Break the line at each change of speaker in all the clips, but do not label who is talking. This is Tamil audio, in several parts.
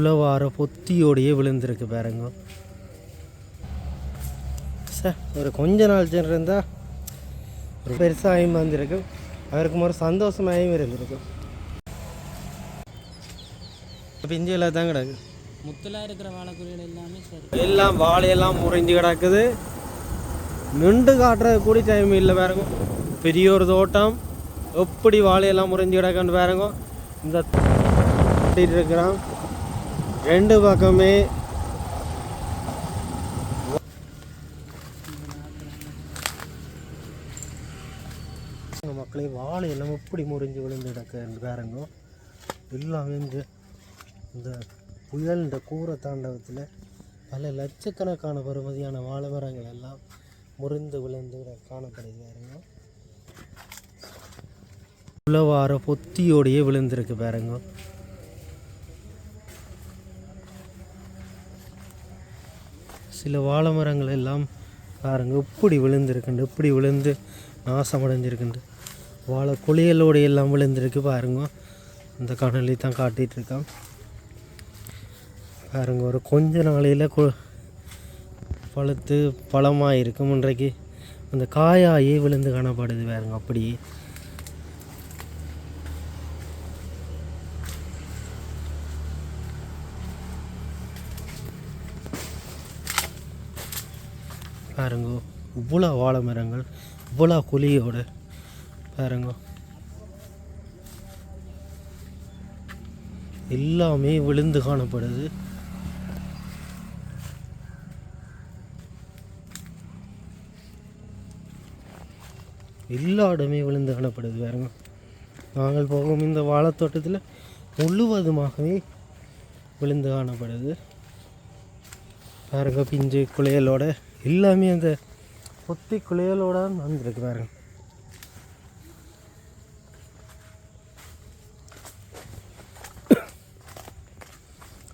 உழவார பொத்தியோடையே விழுந்திருக்கு பாருங்க. சார் ஒரு கொஞ்ச நாள் இருந்தால் ஒரு பெருசாகவும் வந்திருக்கும். அவருக்கு ஒரு சந்தோஷமாகவும் இருந்திருக்கும். பிஞ்சில் தான் கிடக்கு.
முத்தலா இருக்கிற வாழைக்குழிகள் எல்லாமே சரி.
எல்லாம் வாழையெல்லாம் முறிஞ்சு கிடக்குது. நின்று காட்டுறது கூட டைம் இல்லை பாருங்க. பெரிய ஒரு தோட்டம். எப்படி வாழையெல்லாம் முறிஞ்சு கிடக்குன்னு பாருங்க. இந்த இருக்கிறான். ரெண்டு பக்கமே மக்களே வாழையெல்லாம் எப்படி முறிஞ்சு விழுந்து கிடக்கு பாருங்க. எல்லாமே இந்த இந்த புயல் இந்த கூரை தாண்டவத்தில் பல லட்சக்கணக்கான பெறுமதியான வாழை மரங்கள் எல்லாம் முறிந்து விழுந்து காணப்படுது பாருங்க. உழவார பொத்தியோடையே விழுந்திருக்கு பாருங்க. சில வாழை மரங்கள் எல்லாம் பாருங்க இப்படி விழுந்திருக்குண்டு இப்படி விழுந்து நாசமடைஞ்சிருக்குண்டு வாழை குளியலோடு எல்லாம் விழுந்திருக்கு பாருங்க. அந்த காணொளி தான் காட்டிகிட்டு இருக்கான் பாருங்க ஒரு கொஞ்ச நாளையில் கு பழுத்து பழமாக இருக்கும் இன்றைக்கு அந்த காயாயே விழுந்து காணப்படுது பாருங்க அப்படியே. பாருங்க இவ்வளோ வாழை மரங்கள் இவ்வளோ குழியோடு பாருங்க. எல்லாமே விழுந்து காணப்படுது. எல்லா இடமே விழுந்து காணப்படுது பாருங்க. நாங்கள் போகும் இந்த வாழைத்தோட்டத்தில் முழுவதுமாகவே விழுந்து காணப்படுது. பாருங்க பிஞ்சு குளியலோட எல்லாமே அந்த பொத்தி குளியலோட வந்துருக்கு பாருங்க.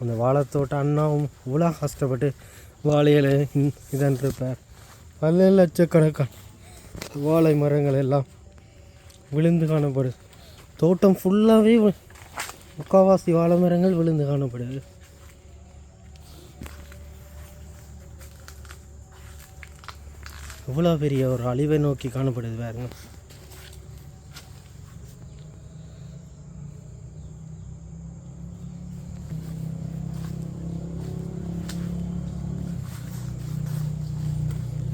அந்த வாழைத்தோட்ட அண்ணாவும் இவ்வளோ கஷ்டப்பட்டு வாழையில இதான் இருப்பார் பல லட்சக்கணக்கான வாழை மரங்கள் எல்லாம் விழுந்து காணப்படுது. தோட்டம் ஃபுல்லாகவே முக்கால்வாசி வாழை மரங்கள் விழுந்து காணப்படுது. எவ்வளோ பெரிய ஒரு அழிவை நோக்கி காணப்படுது பாருங்க.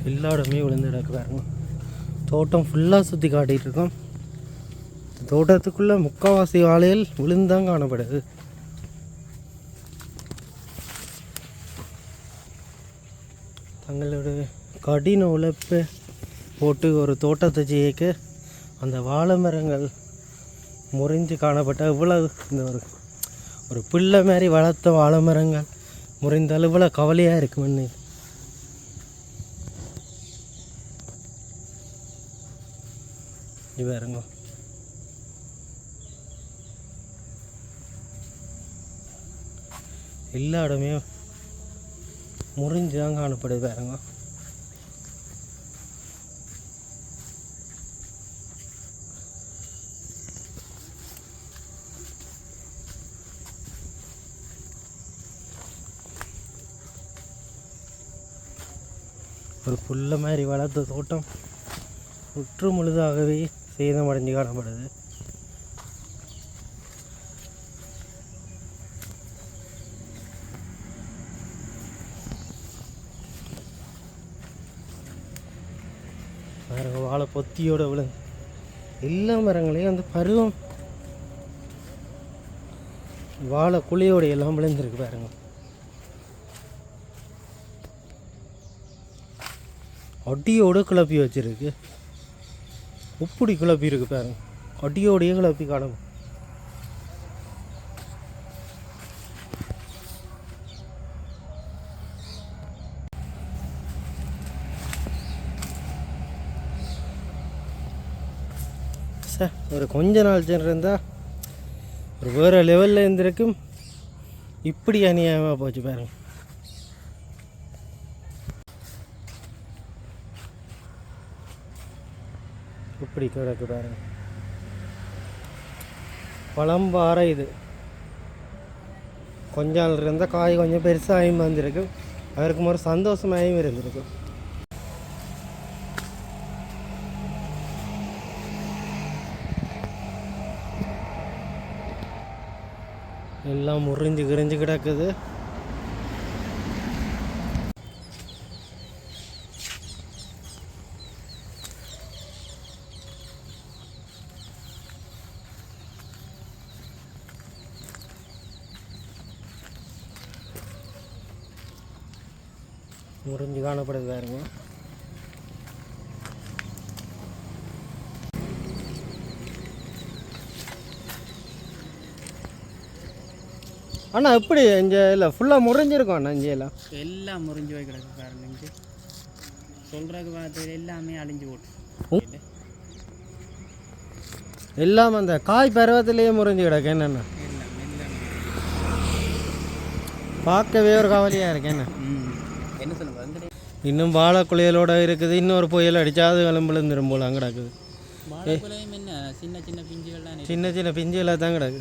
எல்லா இடமே விழுந்து கிடக்கு பாருங்க. தோட்டம் ஃபுல்லாக சுற்றி காட்டிகிட்டு இருக்கோம். தோட்டத்துக்குள்ளே முக்கால்வாசி வாழைகள் விழுந்தான் காணப்படுது. கடின உழைப்பு போட்டு ஒரு தோட்டத்தை ஜெயிக்க அந்த வாழை மரங்கள் முறிஞ்சு காணப்பட்ட இவ்வளோ இந்த ஒரு ஒரு பிள்ளை மாதிரி வளர்த்த வாழை மரங்கள் முறிந்தால் இவ்வளோ கவலையாக இருக்குமென்னு இது எல்லா இடமே முறிஞ்சு தான் காணப்படுது பாருங்க. ஒரு புல்ல மாதிரி வளர்த்த தோட்டம் முற்று முழுதாகவே சேதமடைஞ்சு காணப்படுது. பாருங்க வாழை பொத்தியோட விழுந்து எல்லா மரங்களையும் அந்த பருவம் வாழை குழியோட எல்லாம் விழுந்திருக்கு பாருங்கள் அடியோட கிளப்பி வச்சுருக்கு. உப்புடி கிளப்பி இருக்கு பாருங்க. அடியோடையே கிளப்பி காணும். சார் ஒரு கொஞ்ச நாள் சென்று இருந்தால் ஒரு வேறு லெவலில் இருந்திருக்கும். இப்படி அநியாயமாக போச்சு பாருங்கள் இப்படி கிடக்கு பாருங்க. பழம்பாறை இது. கொஞ்ச நாள் இருந்தால் காய் கொஞ்சம் பெருசாகவும் வந்திருக்கு. அவருக்கும் ஒரு சந்தோஷமாகவும் இருந்திருக்கு. எல்லாம் முறிஞ்சு கிரிஞ்சு கிடக்குது. முறிஞ்சு காணப்படுது பாருங்க. அண்ணா எப்படி இங்கே இல்லை ஃபுல்லாக முறிஞ்சிருக்கும் அண்ணா இங்கே எல்லாம்
எல்லாம் முறிஞ்சு போய் கிடக்கு பாருங்க இங்க. சொல்றதுக்கு பார்த்தது எல்லாமே அழிஞ்சு போட்டு.
எல்லாம் அந்த காய் பருவத்திலேயே முறிஞ்சு கிடக்கு என்னென்ன பார்க்கவே ஒரு கவலையாக இருக்கு என்ன? இன்னும் வாழை குளியலோட இருக்குது. இன்னொரு புயல் அடிச்சா அது போல அங்கே கிடக்குது.
சின்ன சின்ன இருக்கு.
சின்ன சின்ன பிஞ்சுகளாக தான் கிடக்கு.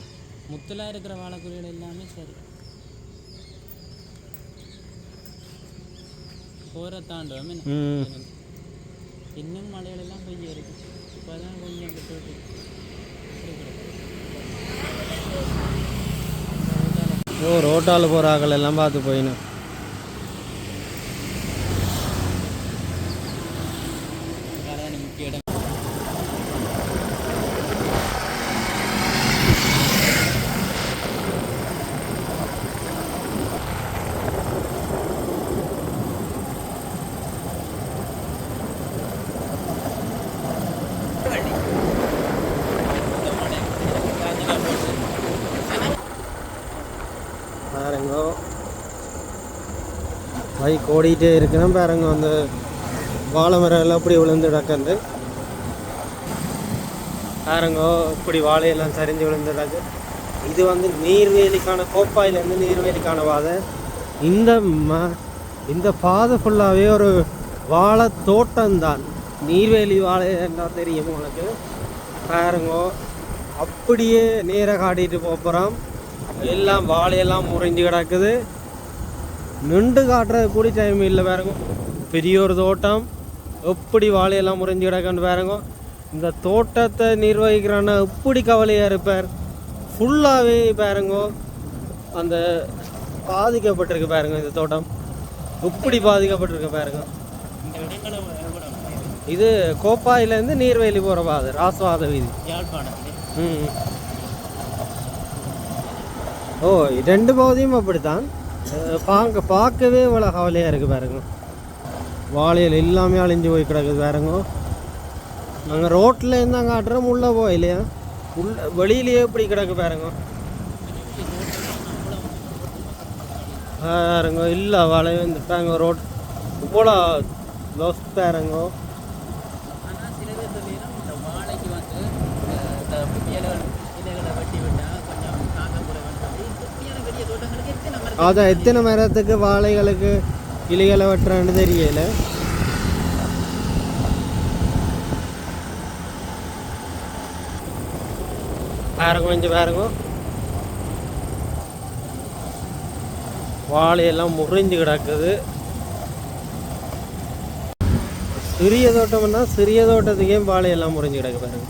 முத்தலா இருக்கிற வாழைக்குலைகள் எல்லாமே சரி. போகிற தாண்டவம் என்ன?
ம்.
இன்னும் மலைகள் எல்லாம் பெய்ய இருக்கு. கொஞ்சம் விட்டு.
ஓ ரோட்டால் போகிற ஆக்கள் எல்லாம் பார்த்து போயினேன்
அதான் முக்கிய இடம்
பாருங்க பைக் ஓடிட்டே இருக்கணும் பாருங்க அந்த வாழை மரம் எல்லாம் அப்படி விழுந்து கிடக்குது. பாருங்க இப்படி வாழையெல்லாம் சரிஞ்சு விழுந்து கிடக்கு. இது வந்து நீர்வேலிக்கான கோப்பாயிலேருந்து நீர்வேலிக்கான பாதை இந்த ம இந்த பாதை ஃபுல்லாகவே ஒரு வாழை தோட்டம்தான். நீர்வேலி வாழை என்ன தெரியும் உனக்கு? பாருங்க அப்படியே நேராக காட்டிட்டு போகிறோம் எல்லாம் வாழையெல்லாம் முறிஞ்சு கிடக்குது. நின்று காட்டுறது கூட டைம் இல்லை பாருங்க. பெரிய ஒரு தோட்டம். எப்படி வாழையெல்லாம் முறிஞ்சு கிடக்குன்னு பாருங்க. இந்த தோட்டத்தை நிர்வகிக்கிறான்னா எப்படி கவலையாக இருப்பார்? ஃபுல்லாகவே பாருங்க. அந்த பாதிக்கப்பட்டிருக்கு பாருங்க இந்த தோட்டம். எப்படி பாதிக்கப்பட்டிருக்கு பாருங்க. இது கோப்பாயிலேருந்து நீர்வேலி போகிற பாதை ராசவாத வீதி. ம். ஓ ரெண்டு பகுதியும் அப்படித்தான். பார்க்க பார்க்கவே இவ்வளோ கவலையாக இருக்குது பாருங்க. வாழையில் எல்லாமே அழிஞ்சு போய் கிடக்குது பாருங்க. நாங்கள் ரோட்டில் இருந்தால் காட்டுறோம் உள்ளே போயிலையா உள்ள வெளியிலேயே இப்படி கிடக்கு பாருங்க. பாருங்க இல்லை வாழை வந்துட்டாங்க ரோட். இவ்வளோ லோஸ் பாருங்க
ஆனால் சில பேர் சொல்லிடும் இந்த வாழைக்கு வந்து அஹ், இந்த இலைகள் இலைகளை வெட்டி விட்டால் கொஞ்சம் காக்க கூட வேண்டும் இப்படியான பெரிய தோட்டங்களுக்கு எத்தனை மரம்
அதான் எத்தனை மரத்துக்கு வாழைகளுக்கு இலைகளை வெட்டுறான்னு தெரியல. பாருங்க கொஞ்சம் பாருங்க. வாழையெல்லாம் முறிஞ்சு கிடக்குது. சிறிய தோட்டம்னா சிறிய தோட்டத்துக்கே வாழையெல்லாம் முறிஞ்சு கிடக்கு பாருங்க.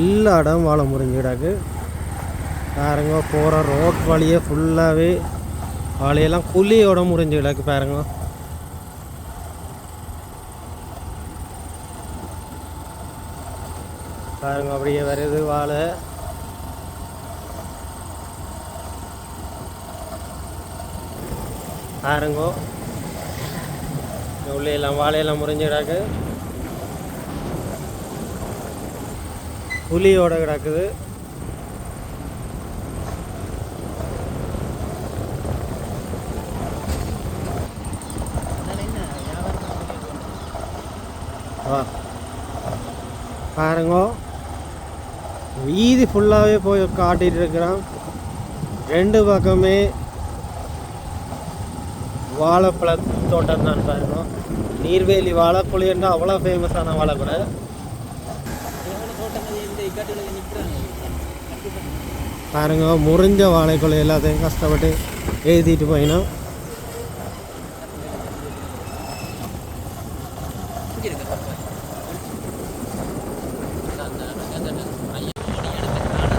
எல்லா இடம் வாழை முறிஞ்சு கிடக்கு. பாருங்க போகிற ரோட் வழியே ஃபுல்லாகவே வாழையெல்லாம் குழியோட முறிஞ்சு கிடக்கு பாருங்க. பாருங்க அப்படியே வருது வாழை. பாருங்க. உள்ளே எல்லாம் வாழையெல்லாம் முறிஞ்சு கிடக்கு. புலியோட கிடக்குது.
அதனால
பாருங்க. வீதி ஃபுல்லாகவே போய் காட்டிகிட்டு இருக்கிறான். ரெண்டு பக்கமே வாழைப்பழ தோட்டம் தான் பாருங்க. நீர்வேலி வாழைப்புளின்னா அவ்வளோ ஃபேமஸான
வாழைப்பழம்.
பாருங்க முறிஞ்ச வாழைக்குலை எல்லாத்தையும் கஷ்டப்பட்டு எழுதிட்டு போயினோம்
இங்கே இருக்கு அந்த அந்த அந்த ஐயா மணி எடுத்து காண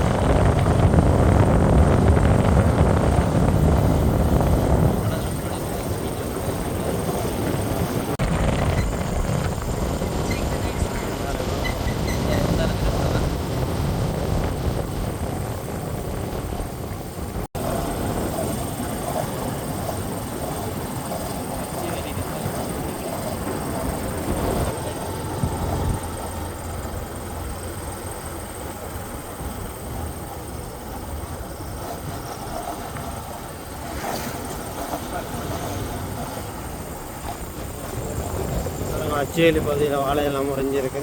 அச்சேலி பகுதியில் வாழையெல்லாம் முறிஞ்சிருக்கு